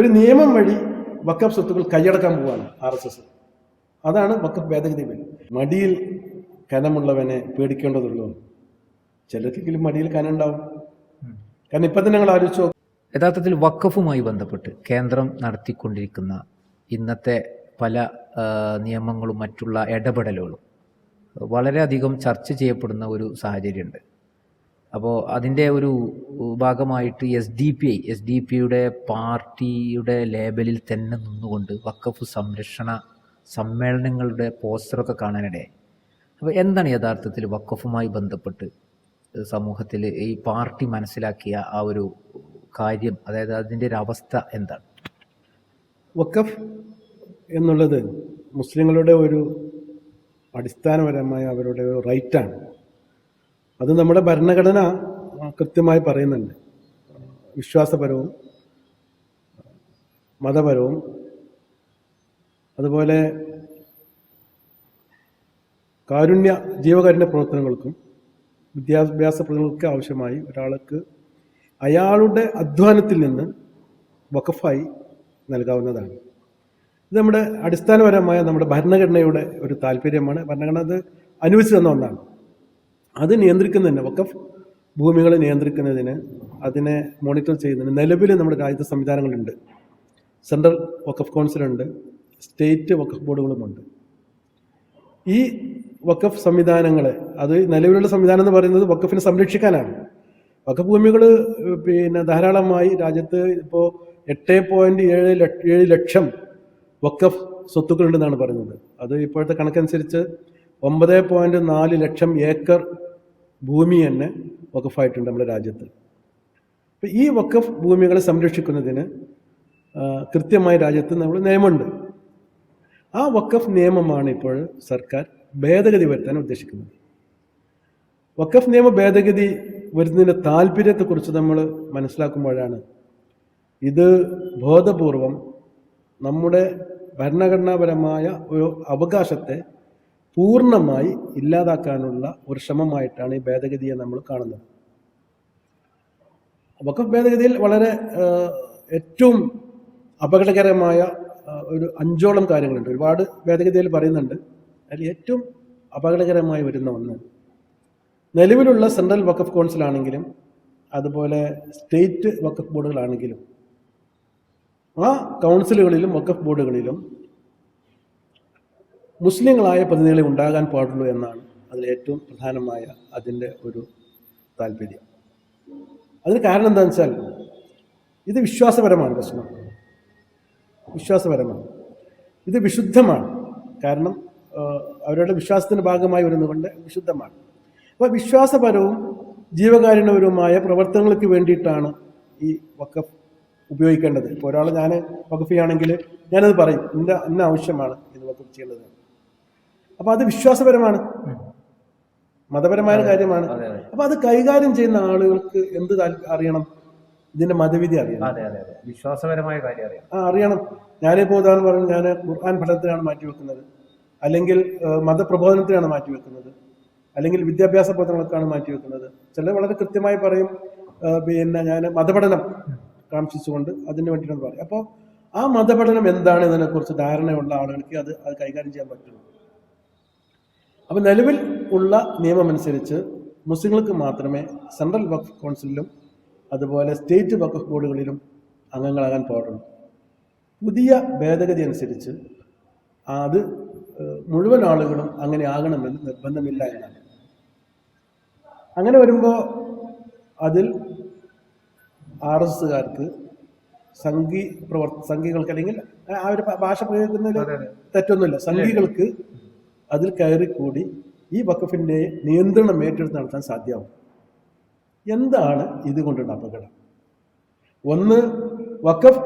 ഒരു നിയമം വഴി വക്കഫ് സ്വത്തുക്കൾ കൈയടക്കാൻ പോവാണ് ആർ എസ് എസ്. അതാണ് വക്കഫ് ഭേദഗതി ബിൽ മടിയിൽ കനമുള്ളവനെ പേടിക്കേണ്ടതുള്ളൂ. ചിലർക്കെങ്കിലും മടിയിൽ കനുണ്ടാവും കാരണം ഇപ്പം തന്നെ ഞങ്ങൾ ആലോചിച്ചു. യഥാർത്ഥത്തിൽ വക്കഫുമായി ബന്ധപ്പെട്ട് കേന്ദ്രം നടത്തിക്കൊണ്ടിരിക്കുന്ന ഇന്നത്തെ പല നിയമങ്ങളും മറ്റുള്ള ഇടപെടലുകളും വളരെയധികം ചർച്ച ചെയ്യപ്പെടുന്ന ഒരു സാഹചര്യമുണ്ട്. അപ്പോൾ അതിന്റെ ഒരു ഭാഗമായിട്ട് S D P I S D P യുടെ പാർട്ടിയുടെ ലേബലിൽ തന്നെ നിന്നുകൊണ്ട് വക്കഫ് സംരക്ഷണ സമ്മേളനങ്ങളുടെ പോസ്റ്ററൊക്കെ കാണാനിടയായി. അപ്പോൾ എന്താണ് യഥാർത്ഥത്തിൽ വക്കഫുമായി ബന്ധപ്പെട്ട് സമൂഹത്തിൽ ഈ പാർട്ടി മനസ്സിലാക്കിയ ആ ഒരു കാര്യം? അതായത് അതിന്റെ ഒരു അവസ്ഥ എന്താണ്? വക്കഫ് എന്നുള്ളത് മുസ്ലിങ്ങളുടെ ഒരു അടിസ്ഥാനപരമായ അവരുടെ ഒരു റൈറ്റാണ്. അത് നമ്മുടെ ഭരണഘടന കൃത്യമായി പറയുന്നുണ്ട്. വിശ്വാസപരവും മതപരവും അതുപോലെ കാരുണ്യ ജീവകാരുണ്യ പ്രവർത്തനങ്ങൾക്കും വിദ്യാഭ്യാസ പ്രവർത്തനങ്ങൾക്ക് ആവശ്യമായി ഒരാൾക്ക് അയാളുടെ അധ്വാനത്തിൽ നിന്ന് വഖഫായി നൽകാവുന്നതാണ്. ഇത് നമ്മുടെ അടിസ്ഥാനപരമായ നമ്മുടെ ഭരണഘടനയുടെ ഒരു താല്പര്യമാണ്. ഭരണഘടന അത് അനുവദിച്ചു തന്ന ഒന്നാണ്. അത് നിയന്ത്രിക്കുന്നതിന് വക്കഫ് ഭൂമികളെ നിയന്ത്രിക്കുന്നതിന് അതിനെ മോണിറ്റർ ചെയ്യുന്നതിന് നിലവിൽ നമ്മുടെ രാജ്യത്തെ സംവിധാനങ്ങളുണ്ട്. സെൻട്രൽ വക്കഫ് കൗൺസിലുണ്ട് സ്റ്റേറ്റ് വക്കഫ് ബോർഡുകളുമുണ്ട് ഈ വക്കഫ് സംവിധാനങ്ങളെ അത് നിലവിലുള്ള സംവിധാനം എന്ന് പറയുന്നത് വക്കഫിനെ സംരക്ഷിക്കാനാണ്. വക്കഫ് ഭൂമികൾ പിന്നെ ധാരാളമായി രാജ്യത്ത് ഇപ്പോൾ എട്ട് പോയിന്റ് ഏഴ് ഏഴ് ലക്ഷം വക്കഫ് സ്വത്തുക്കളുണ്ടെന്നാണ് പറയുന്നത്. അത് ഇപ്പോഴത്തെ കണക്കനുസരിച്ച് ഒമ്പത് പോയിന്റ് നാല് ലക്ഷം ഏക്കർ ഭൂമി തന്നെ വക്കഫായിട്ടുണ്ട് നമ്മുടെ രാജ്യത്ത്. അപ്പം ഈ വക്കഫ് ഭൂമികളെ സംരക്ഷിക്കുന്നതിന് കൃത്യമായി രാജ്യത്ത് നമ്മൾ നിയമമുണ്ട്. ആ വക്കഫ് നിയമമാണ് ഇപ്പോൾ സർക്കാർ ഭേദഗതി വരുത്താൻ ഉദ്ദേശിക്കുന്നത്. വക്കഫ് നിയമ ഭേദഗതി വരുന്നതിന്റെ താല്പര്യത്തെക്കുറിച്ച് നമ്മൾ മനസ്സിലാക്കുമ്പോഴാണ് ഇത് ബോധപൂർവം നമ്മുടെ ഭരണഘടനാപരമായ ഒരു അവകാശത്തെ പൂർണമായി ഇല്ലാതാക്കാനുള്ള ഒരു ശ്രമമായിട്ടാണ് ഈ ഭേദഗതിയെ നമ്മൾ കാണുന്നത്. വക്കഫ് ഭേദഗതിയിൽ വളരെ ഏറ്റവും അപകടകരമായ ഒരു അഞ്ചോളം കാര്യങ്ങളുണ്ട്. ഒരുപാട് ഭേദഗതിയിൽ പറയുന്നുണ്ട്. അതിൽ ഏറ്റവും അപകടകരമായി വരുന്ന ഒന്ന് നിലവിലുള്ള സെൻട്രൽ വക്കഫ് കൗൺസിൽ ആണെങ്കിലും അതുപോലെ സ്റ്റേറ്റ് വക്കഫ് ബോർഡുകളാണെങ്കിലും ആ കൗൺസിലുകളിലും വക്കഫ് ബോർഡുകളിലും മുസ്ലിങ്ങളായ പ്രതിനിധികളെ ഉണ്ടാകാൻ പാടുള്ളൂ എന്നാണ് അതിലേറ്റവും പ്രധാനമായ അതിന്റെ ഒരു താല്പര്യം. അതിന് കാരണം എന്താണെന്ന് വെച്ചാൽ ഇത് വിശ്വാസപരമാണ് പ്രശ്നം. വിശ്വാസപരമാണ്. ഇത് വിശുദ്ധമാണ്. കാരണം അവരുടെ വിശ്വാസത്തിന്റെ ഭാഗമായി വരുന്നതുകൊണ്ട് വിശുദ്ധമാണ്. അപ്പോൾ വിശ്വാസപരവും ജീവകാരുണ്യപരവുമായ പ്രവർത്തനങ്ങൾക്ക് വേണ്ടിയിട്ടാണ് ഈ വക്കഫ് ഉപയോഗിക്കേണ്ടത്. ഇപ്പോൾ ഒരാൾ ഞാൻ വക്കഫ് ഞാനത് പറയും. ഇന്ന ഇന്ന ആവശ്യമാണ് ഇത് വക്കഫ് ചെയ്യേണ്ടത്. അപ്പോൾ അത് വിശ്വാസപരമാണ്. മതപരമായ കാര്യമാണ്. അപ്പോൾ അത്. കൈകാര്യം ചെയ്യുന്ന ആളുകൾക്ക് എന്ത് അറിയണം? ഇതിന്റെ മതവിധി അറിയണം. വിശ്വാസപരമായ കാര്യം അറിയാം ആ അറിയണം. ഞാനിപ്പോൾ ഉദാഹരണം പറഞ്ഞു ഞാൻ ഖുർആൻ പഠനത്തിനാണ് മാറ്റിവെക്കുന്നത് അല്ലെങ്കിൽ മതപ്രബോധനത്തിനാണ് മാറ്റിവെക്കുന്നത് അല്ലെങ്കിൽ വിദ്യാഭ്യാസ പ്രവർത്തനങ്ങൾക്കാണ് മാറ്റിവെക്കുന്നത് ചില വളരെ കൃത്യമായി പറയും പിന്നെ ഞാൻ മതപഠനം കാംക്ഷിച്ചുകൊണ്ട് അതിന് വേണ്ടിയിട്ടാണ് പറയും അപ്പോൾ ആ മതപഠനം എന്താണ് ഇതിനെക്കുറിച്ച് ധാരണയുള്ള ആളുകൾക്ക് അത് അത് കൈകാര്യം ചെയ്യാൻ പറ്റുള്ളൂ. അപ്പോൾ നിലവിൽ ഉള്ള നിയമമനുസരിച്ച് മുസ്ലിങ്ങൾക്ക് മാത്രമേ സെൻട്രൽ വഖഫ് കൗൺസിലിലും അതുപോലെ സ്റ്റേറ്റ് വഖഫ് ബോർഡുകളിലും അംഗങ്ങളാകാൻ പാടുള്ളൂ. പുതിയ ഭേദഗതി അനുസരിച്ച് അത് മുഴുവൻ ആളുകളും അങ്ങനെ ആകണമെന്ന് നിർബന്ധമില്ല എന്നാണ്. അങ്ങനെ വരുമ്പോൾ അതിൽ ആർ എസ് എസ്സുകാർക്ക് സംഘി പ്രവർ സംഘികൾക്ക് അല്ലെങ്കിൽ ആ ഒരു ഭാഷ പ്രയോഗിക്കുന്നതിൽ തെറ്റൊന്നുമില്ല. സംഘികൾക്ക് അതിൽ കയറി കൂടി ഈ വഖഫിന്റെ നിയന്ത്രണം ഏറ്റെടുത്ത് നടത്താൻ സാധ്യമാവും. എന്താണ് ഇതുകൊണ്ടുള്ള അപകടം? ഒന്ന് വഖഫ്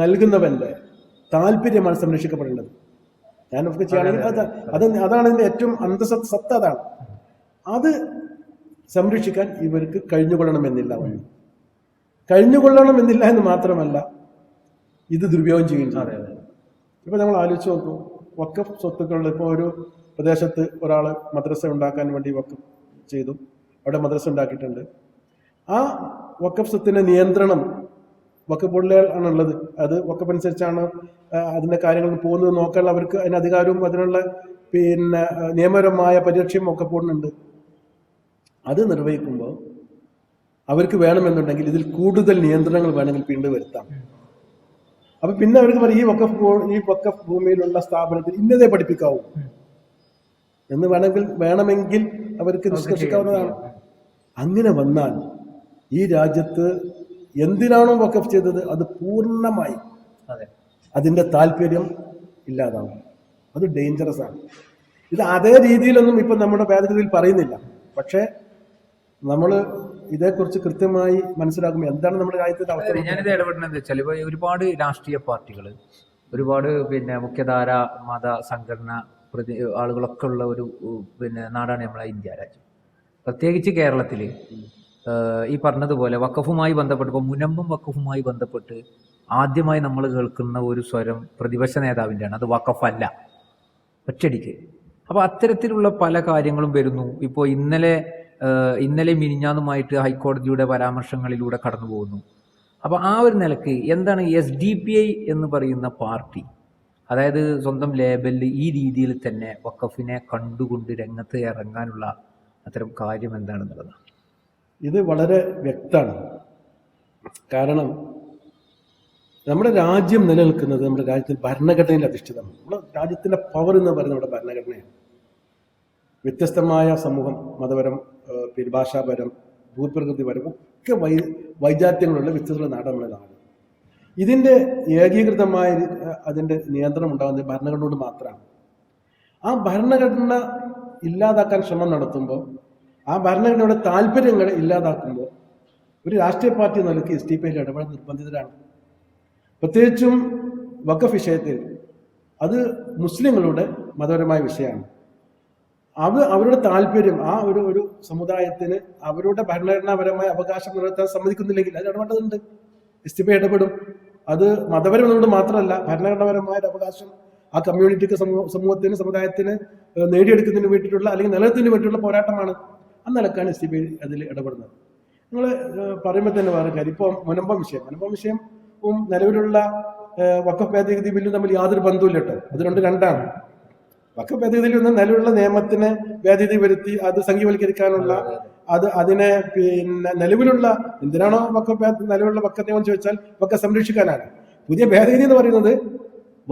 നൽകുന്നവന്റെ താല്പര്യമാണ് സംരക്ഷിക്കപ്പെടേണ്ടത്. ഞാൻ ഒക്കെ ചെയ്യുകയാണെങ്കിൽ അത് അത് അതാണ് ഇതിന്റെ ഏറ്റവും അന്തസത്ത സത്ത അതാണ്. അത് സംരക്ഷിക്കാൻ ഇവർക്ക് കഴിഞ്ഞുകൊള്ളണമെന്നില്ല വഴി കഴിഞ്ഞുകൊള്ളണമെന്നില്ല എന്ന് മാത്രമല്ല ഇത് ദുരുപയോഗം ചെയ്യുന്നു ഇപ്പം ഇപ്പോൾ നമ്മൾ ആലോചിച്ച് നോക്കൂ വക്കഫ് സ്വത്തുക്കളിൽ ഇപ്പോൾ ഒരു പ്രദേശത്ത് ഒരാൾ മദ്രസ ഉണ്ടാക്കാൻ വേണ്ടി വക്കഫ് ചെയ്തു. അവിടെ മദ്രസ ഉണ്ടാക്കിയിട്ടുണ്ട്. ആ വക്കഫ് സ്വത്തിന്റെ നിയന്ത്രണം വക്കഫ് ബോർഡിലെ ആണുള്ളത്. അത് വക്കഫ് അനുസരിച്ചാണ് അതിന്റെ കാര്യങ്ങൾ പോകുന്നത് നോക്കാനുള്ള അവർക്ക് അതിന് അധികാരവും അതിനുള്ള പിന്നെ നിയമപരമായ പരിരക്ഷയും ഒക്കെ ബോർഡിനുണ്ട്. അത് നിർവഹിക്കുമ്പോൾ അവർക്ക് വേണമെന്നുണ്ടെങ്കിൽ ഇതിൽ കൂടുതൽ നിയന്ത്രണങ്ങൾ വേണമെങ്കിൽ പിന്നീട് വരുത്താം അപ്പൊ പിന്നെ അവർക്ക് പറയും ഈ വക്കഫ് ഈ വക്കഫ് ഭൂമിയിലുള്ള സ്ഥാപനത്തിൽ ഇന്നതേ പഠിപ്പിക്കാവൂ. എന്ന് വേണമെങ്കിൽ വേണമെങ്കിൽ അവർക്ക് നിഷ്കർഷിക്കാവുന്നതാണ്. അങ്ങനെ വന്നാൽ ഈ രാജ്യത്ത് എന്തിനാണോ വക്കഫ് ചെയ്തത്? അത് പൂർണമായി അതെ. അതിന്റെ താല്പര്യം ഇല്ലാതാവും. അത് ഡേഞ്ചറസ് ആണ്. ഇത് അതേ രീതിയിലൊന്നും ഇപ്പൊ നമ്മുടെ ഭേദഗതിയിൽ പറയുന്നില്ല. പക്ഷേ നമ്മൾ ഇതേക്കുറിച്ച് കൃത്യമായി മനസ്സിലാക്കുമ്പോൾ എന്താണ് നമ്മുടെ രാജ്യത്തിന്റെ അവസ്ഥ? ഞാനിത് ഇടപെടുന്നത് ചിലപ്പോൾ വെച്ചാൽ ഒരുപാട് രാഷ്ട്രീയ പാർട്ടികൾ ഒരുപാട് പിന്നെ മുഖ്യധാര മത സംഘടന പ്രതി ആളുകളൊക്കെ ഉള്ള ഒരു പിന്നെ നാടാണ് നമ്മളെ ഇന്ത്യ രാജ്യം. പ്രത്യേകിച്ച് കേരളത്തിൽ ഈ പറഞ്ഞതുപോലെ വക്കഫുമായി ബന്ധപ്പെട്ട് ഇപ്പോൾ മുനമ്പും വക്കഫുമായി ബന്ധപ്പെട്ട് ആദ്യമായി നമ്മൾ കേൾക്കുന്ന ഒരു സ്വരം പ്രതിപക്ഷ നേതാവിന്റെയാണ് അത് വക്കഫല്ല ഒറ്റടിക്ക് അപ്പോൾ അത്തരത്തിലുള്ള പല കാര്യങ്ങളും വരുന്നു. ഇപ്പോൾ ഇന്നലെ ഇന്നലെ മിനിഞ്ഞാന്നുമായിട്ട് ഹൈക്കോടതിയുടെ പരാമർശങ്ങളിലൂടെ കടന്നു പോകുന്നു അപ്പോൾ ആ ഒരു നിലയ്ക്ക് എന്താണ് എസ് ഡി പി ഐ എന്ന് പറയുന്ന പാർട്ടി അതായത് സ്വന്തം ലേബലിൽ ഈ രീതിയിൽ തന്നെ വക്കഫിനെ കണ്ടുകൊണ്ട് രംഗത്ത് ഇറങ്ങാനുള്ള അത്തരം കാര്യം എന്താണെന്നുള്ളത്? ഇത് വളരെ വ്യക്തമാണ്. കാരണം നമ്മുടെ രാജ്യം നിലനിൽക്കുന്നത് നമ്മുടെ രാജ്യത്തിൽ ഭരണഘടനയിൽ അധിഷ്ഠിതമാണ്. നമ്മുടെ രാജ്യത്തിന്റെ പവർ എന്ന് പറയുന്നത് നമ്മുടെ ഭരണഘടനയാണ്. വ്യത്യസ്തമായ സമൂഹം മതപരം ഭാഷാപരം ഭൂപ്രകൃതിപരം ഒക്കെ വൈ വൈജാത്യങ്ങളുള്ള വ്യത്യസ്തമുള്ള നാടാണ് നമ്മുടെ നാട്. ഇതിന്റെ ഏകീകൃതമായ അതിന്റെ നിയന്ത്രണം ഉണ്ടാകുന്നത് ഭരണഘടനയോട് മാത്രമാണ്. ആ ഭരണഘടന ഇല്ലാതാക്കാൻ ശ്രമം നടത്തുമ്പോൾ ആ ഭരണഘടനയുടെ താല്പര്യങ്ങൾ ഇല്ലാതാക്കുമ്പോൾ ഒരു രാഷ്ട്രീയ പാർട്ടി നൽകി എസ് ടി പി ഐയിൽ ഇടപെടാൻ നിർബന്ധിതരാണ്. പ്രത്യേകിച്ചും വക്കഫ് വിഷയത്തിൽ അത് മുസ്ലിങ്ങളുടെ മതപരമായ വിഷയമാണ്. അവ അവരുടെ താല്പര്യം ആ ഒരു ഒരു സമുദായത്തിന് അവരുടെ ഭരണഘടനാപരമായ അവകാശം നിലനിർത്താൻ സമ്മതിക്കുന്നില്ലെങ്കിൽ അത് ഇടപെട്ടതുണ്ട് എസ് ടി പി ഇടപെടും. അത് മതപരം എന്നുകൊണ്ട് മാത്രമല്ല ഭരണഘടനാപരമായ ഒരു അവകാശം ആ കമ്മ്യൂണിറ്റിക്ക് സമൂഹ സമൂഹത്തിന് സമുദായത്തിന് നേടിയെടുക്കുന്നതിന് വേണ്ടിയിട്ടുള്ള അല്ലെങ്കിൽ നിലനിർത്തുന്നതിന് വേണ്ടിയിട്ടുള്ള പോരാട്ടമാണ്. ആ നിലക്കാണ് എസ് ടി പി അതിൽ ഇടപെടുന്നത്. നിങ്ങൾ പറയുമ്പോൾ തന്നെ വേറെ കാര്യം. ഇപ്പോൾ മുനമ്പം വിഷയം. മുനമ്പം വിഷയം ഉം നിലവിലുള്ള വക്കഭേദഗതി ഭേദഗതി ബില്ലും തമ്മിൽ യാതൊരു ബന്ധവുമില്ല കേട്ടോ. അത് രണ്ട് രണ്ടാണ്. വഖഫ് ഭേദഗതിയിൽ നിന്ന് നിലവിലുള്ള നിയമത്തിന് ഭേദഗതി വരുത്തി അത് സംഘീവൽക്കരിക്കാനുള്ള അത്. അതിനെ പിന്നെ നിലവിലുള്ള എന്തിനാണോ വക്ക നിലവിലുള്ള വക്ക നിയമം ചോദിച്ചാൽ വക്ക സംരക്ഷിക്കാനാണ്. പുതിയ ഭേദഗതി എന്ന് പറയുന്നത്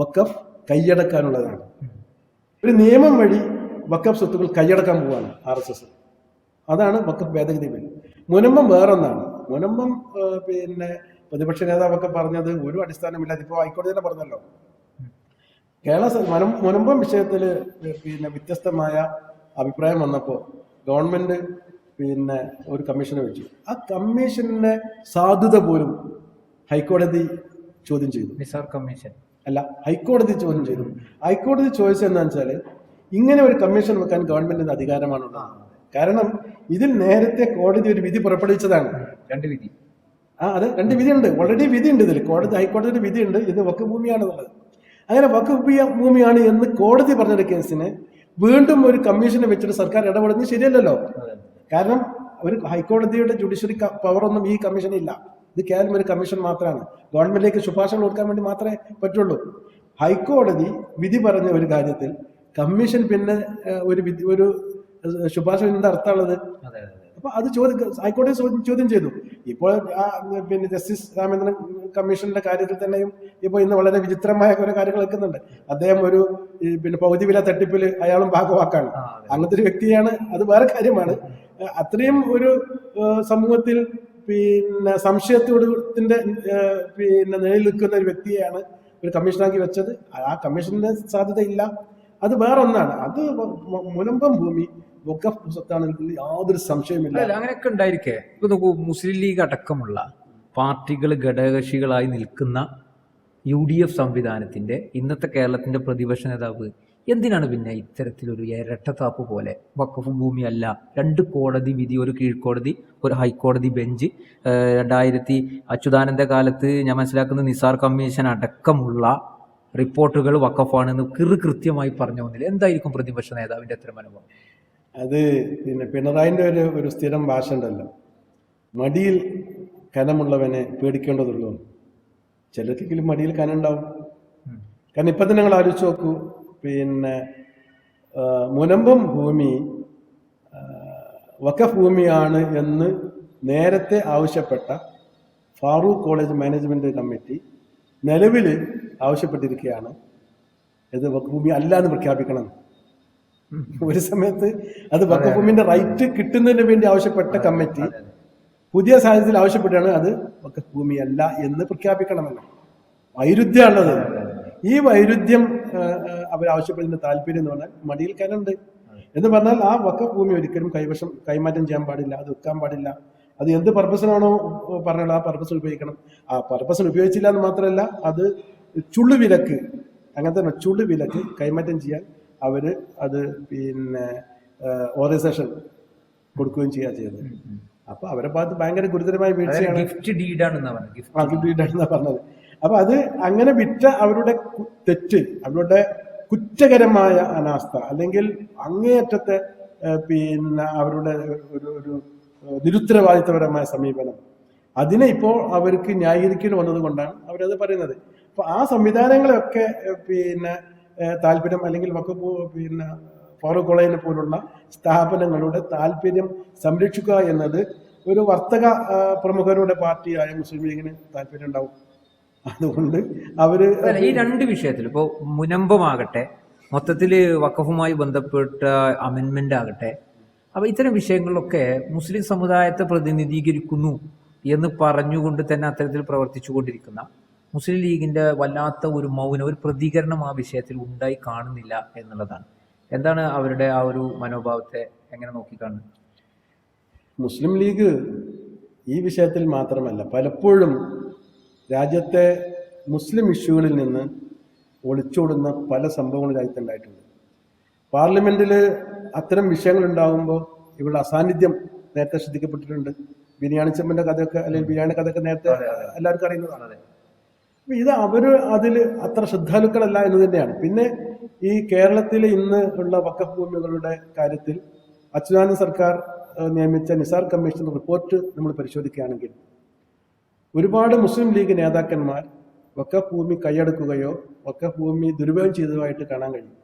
വക്കഫ് കൈയടക്കാനുള്ളതാണ്. ഒരു നിയമം വഴി വക്കഫ് സ്വത്തുക്കൾ കൈയടക്കാൻ പോവാണ് ആർ എസ് എസ്. അതാണ് വക്കഫ് ഭേദഗതി ബിൽ മുനമ്പം വേറൊന്നാണ്. മുനമ്പം പിന്നെ പ്രതിപക്ഷ നേതാവൊക്കെ പറഞ്ഞത് ഒരു അടിസ്ഥാനമില്ലാതെ ഇപ്പോൾ ഹൈക്കോടതി തന്നെ പറഞ്ഞല്ലോ. കേരള മുനം- മുനമ്പം വിഷയത്തിൽ പിന്നെ വ്യത്യസ്തമായ അഭിപ്രായം വന്നപ്പോൾ ഗവൺമെന്റ് പിന്നെ ഒരു കമ്മീഷനെ വെച്ചു. ആ കമ്മീഷന്റെ സാധുത പോലും ഹൈക്കോടതി ചോദ്യം ചെയ്തു. നിസാർ കമ്മീഷൻ. അല്ല ഹൈക്കോടതി ചോദ്യം ചെയ്തു. ഹൈക്കോടതി ചോദിച്ചത് എന്താണെന്ന് വെച്ചാൽ ഇങ്ങനെ ഒരു കമ്മീഷൻ വെക്കാൻ ഗവൺമെന്റിന് അധികാരമാണുള്ളത് കാരണം ഇതിൽ നേരത്തെ കോടതി ഒരു വിധി പുറപ്പെടുവിച്ചതാണ്. രണ്ട് വിധി. ആ അതെ രണ്ട് വിധിയുണ്ട്. ഓൾറെഡി വിധിയുണ്ട് ഇതിൽ കോടതി ഹൈക്കോടതിയുടെ വിധിയുണ്ട്. ഇത് വക്ക് ഭൂമിയാണെന്നുള്ളത് അങ്ങനെ വകുപ്പ് ഭൂമി- ഭൂമിയാണ് എന്ന് കോടതി പറഞ്ഞൊരു കേസിന് വീണ്ടും ഒരു കമ്മീഷനെ വെച്ചിട്ട് സർക്കാർ ഇടപെടുന്നത് ശരിയല്ലല്ലോ. കാരണം ഒരു ഹൈക്കോടതിയുടെ ജുഡീഷ്യറി പവറൊന്നും ഈ കമ്മീഷനില്ല. ഇത് കേവലം ഒരു കമ്മീഷൻ മാത്രമാണ്. ഗവൺമെന്റിലേക്ക് ശുപാർശകൾ കൊടുക്കാൻ വേണ്ടി മാത്രമേ പറ്റുള്ളൂ. ഹൈക്കോടതി വിധി പറഞ്ഞ ഒരു കാര്യത്തിൽ കമ്മീഷൻ പിന്നെ ഒരു വിധി ഒരു ശുപാർശ എന്താ അർത്ഥമുള്ളത് അതെ അതെ അപ്പൊ അത് ചോദ്യം ഹൈക്കോടതി ചോദ്യം- ചെയ്തു. ഇപ്പോൾ പിന്നെ ജസ്റ്റിസ് രാമേന്ദ്രൻ കമ്മീഷന്റെ കാര്യത്തിൽ തന്നെയും ഇപ്പോൾ ഇന്ന് വളരെ വിചിത്രമായ കുറെ കാര്യങ്ങൾ നിൽക്കുന്നുണ്ട് അദ്ദേഹം ഒരു പിന്നെ പൗതി വില തട്ടിപ്പിൽ അയാളും ഭാഗവാക്കാണ്. അങ്ങനത്തെ ഒരു വ്യക്തിയാണ്. അത് വേറെ കാര്യമാണ്. അത്രയും ഒരു സമൂഹത്തിൽ പിന്നെ സംശയത്തോടത്തിന്റെ പിന്നെ നിലയിൽ നിൽക്കുന്ന ഒരു വ്യക്തിയാണ് ഒരു കമ്മീഷനാക്കി വെച്ചത്. ആ കമ്മീഷന്റെ സാധ്യതയില്ല അത് വേറെ ഒന്നാണ് അത് മുലമ്പം ഭൂമി. വഖഫ് സ്വത്താണ് ഇതിൽ യാതൊരു സംശയമില്ല അങ്ങനെയൊക്കെ ഉണ്ടായിരിക്കേ. ഇപ്പൊ നോക്കൂ മുസ്ലിം ലീഗ് അടക്കമുള്ള പാർട്ടികൾ ഘടകകക്ഷികളായി നിൽക്കുന്ന യു ഡി എഫ് സംവിധാനത്തിന്റെ ഇന്നത്തെ കേരളത്തിന്റെ പ്രതിപക്ഷ നേതാവ് എന്തിനാണ് പിന്നെ ഇത്തരത്തിലൊരു ഇരട്ടത്താപ്പ് പോലെ വഖഫ് ഭൂമിയല്ല രണ്ട് കോടതി വിധി ഒരു കീഴ്ക്കോടതി ഒരു ഹൈക്കോടതി ബെഞ്ച് രണ്ടായിരത്തി അച്യുതാനന്ദ കാലത്ത് ഞാൻ മനസ്സിലാക്കുന്ന നിസാർ കമ്മീഷൻ അടക്കമുള്ള റിപ്പോർട്ടുകൾ വഖഫാണെന്ന് കിറു കൃത്യമായി പറഞ്ഞു വന്നില്ല എന്തായിരിക്കും പ്രതിപക്ഷ നേതാവിന്റെ അത്തരം അനുഭവം അത് പിന്നെ പിണറായിന്റെ ഒരു ഒരു സ്ഥിരം ഭാഷ ഉണ്ടല്ലോ മടിയിൽ കനമുള്ളവനെ പേടിക്കേണ്ടതുള്ളൂ. ചിലർക്കെങ്കിലും മടിയിൽ കനുണ്ടാവും കാരണം ഇപ്പം തന്നെ നിങ്ങൾ ആലോചിച്ച് നോക്കൂ പിന്നെ മുനമ്പം ഭൂമി വഖഫ് ഭൂമിയാണ് എന്ന് നേരത്തെ ആവശ്യപ്പെട്ട ഫാറൂഖ് കോളേജ് മാനേജ്മെന്റ് കമ്മിറ്റി നിലവിൽ ആവശ്യപ്പെട്ടിരിക്കുകയാണ്. ഇത് വഖഫ് ഭൂമി അല്ല എന്ന് പ്രഖ്യാപിക്കണം. ഒരു സമയത്ത് അത് വക്കഭൂമിന്റെ ഭൂമിന്റെ റൈറ്റ് കിട്ടുന്നതിന് വേണ്ടി ആവശ്യപ്പെട്ട കമ്മിറ്റി പുതിയ സാഹചര്യത്തിൽ ആവശ്യപ്പെട്ടാണ് അത് വക്കഭൂമി ഭൂമിയല്ല എന്ന് പ്രഖ്യാപിക്കണമെന്ന്. വൈരുദ്ധ്യമാണത്. ഈ വൈരുദ്ധ്യം അവർ ആവശ്യപ്പെടുന്നതിന്റെ താല്പര്യം എന്ന് പറഞ്ഞാൽ മടിയിൽ കനുണ്ട് എന്ന് പറഞ്ഞാൽ ആ വക്കഭൂമി ഭൂമി ഒരിക്കലും കൈവശം കൈമാറ്റം ചെയ്യാൻ പാടില്ല അത് വെക്കാൻ പാടില്ല. അത് എന്ത് പർപ്പസിനാണോ പറഞ്ഞത് ആ പർപ്പസ് ഉപയോഗിക്കണം. ആ പർപ്പസിന് ഉപയോഗിച്ചില്ല എന്ന് മാത്രമല്ല അത് ചുള്ളു വിലക്ക് അങ്ങനത്തെ തന്നെ ചുള്ളുവിലക്ക് കൈമാറ്റം ചെയ്യാൻ അവർ അത് പിന്നെ ഓറിയസേഷൻ കൊടുക്കുകയും ചെയ്യുക ചെയ്തത് അപ്പൊ അവരെ ഭാഗത്ത് ഭയങ്കര ഗുരുതരമായ വീഴ്ചയാണ്. ഗിഫ്റ്റ് ഡീഡാണെന്നാ പറഞ്ഞത്. അപ്പൊ അത് അങ്ങനെ വിറ്റ അവരുടെ തെറ്റ് അവരുടെ കുറ്റകരമായ അനാസ്ഥ അല്ലെങ്കിൽ അങ്ങേയറ്റത്തെ പിന്നെ അവരുടെ ഒരു ഒരു നിരുത്തരവാദിത്തപരമായ സമീപനം അതിനെ ഇപ്പോൾ അവർക്ക് ന്യായീകരിക്കേണ്ടി വന്നത് കൊണ്ടാണ് അവരത് പറയുന്നത്. അപ്പൊ ആ സംവിധാനങ്ങളെയൊക്കെ പിന്നെ താല്പര്യം അല്ലെങ്കിൽ വക്കപ്പ് പിന്നെ ഫാറൂഖ് കോളേജിനെ പോലുള്ള സ്ഥാപനങ്ങളുടെ താല്പര്യം സംരക്ഷിക്കുക എന്നത് ഒരു വർത്തക പ്രമുഖരുടെ പാർട്ടിയായ മുസ്ലിം ലീഗിന് താല്പര്യം ഉണ്ടാവും. അതുകൊണ്ട് അവർ ഈ രണ്ട് വിഷയത്തിൽ ഇപ്പോ മുനമ്പമാകട്ടെ മൊത്തത്തിൽ വക്കഫുമായി ബന്ധപ്പെട്ട അമെൻമെന്റ് ആകട്ടെ അപ്പൊ ഇത്തരം വിഷയങ്ങളിലൊക്കെ മുസ്ലിം സമുദായത്തെ പ്രതിനിധീകരിക്കുന്നു എന്ന് പറഞ്ഞുകൊണ്ട് തന്നെ അത്തരത്തിൽ പ്രവർത്തിച്ചു കൊണ്ടിരിക്കുന്ന മുസ്ലിം ലീഗിന്റെ വല്ലാത്ത ഒരു മൗനം ഒരു പ്രതികരണം ആ വിഷയത്തിൽ ഉണ്ടായി കാണുന്നില്ല എന്നുള്ളതാണ്. എന്താണ് അവരുടെ ആ ഒരു മനോഭാവത്തെ എങ്ങനെ നോക്കിക്കാണുന്നത്? മുസ്ലിം ലീഗ് ഈ വിഷയത്തിൽ മാത്രമല്ല പലപ്പോഴും രാജ്യത്തെ മുസ്ലിം ഇഷ്യൂകളിൽ നിന്ന് ഒളിച്ചോടുന്ന പല സംഭവങ്ങളും രാജ്യത്ത് ഉണ്ടായിട്ടുണ്ട് പാർലമെന്റിൽ അത്തരം വിഷയങ്ങൾ ഉണ്ടാകുമ്പോൾ ഇവിടെ അസാന്നിധ്യം നേരത്തെ ശ്രദ്ധിക്കപ്പെട്ടിട്ടുണ്ട്. ബിരിയാണി ചെമ്പിന്റെ കഥയൊക്കെ അല്ലെങ്കിൽ ബിരിയാണി കഥയൊക്കെ നേരത്തെ എല്ലാവർക്കും അറിയുന്നതാണ്. ഇത് അവർ അതിൽ അത്ര ശ്രദ്ധാലുക്കളല്ല എന്ന് തന്നെയാണ്. പിന്നെ ഈ കേരളത്തിൽ ഇന്ന് ഉള്ള വക്കഫ് ഭൂമികളുടെ കാര്യത്തിൽ അച്യുതാനന്ദ സർക്കാർ നിയമിച്ച നിസാർ കമ്മീഷൻ റിപ്പോർട്ട് നമ്മൾ പരിശോധിക്കുകയാണെങ്കിൽ ഒരുപാട് മുസ്ലിം ലീഗ് നേതാക്കന്മാർ വക്കഫ് ഭൂമി കൈയടക്കുകയോ വക്കഫ് ഭൂമി ദുരുപയോഗം ചെയ്തതുമായിട്ട് കാണാൻ കഴിയും.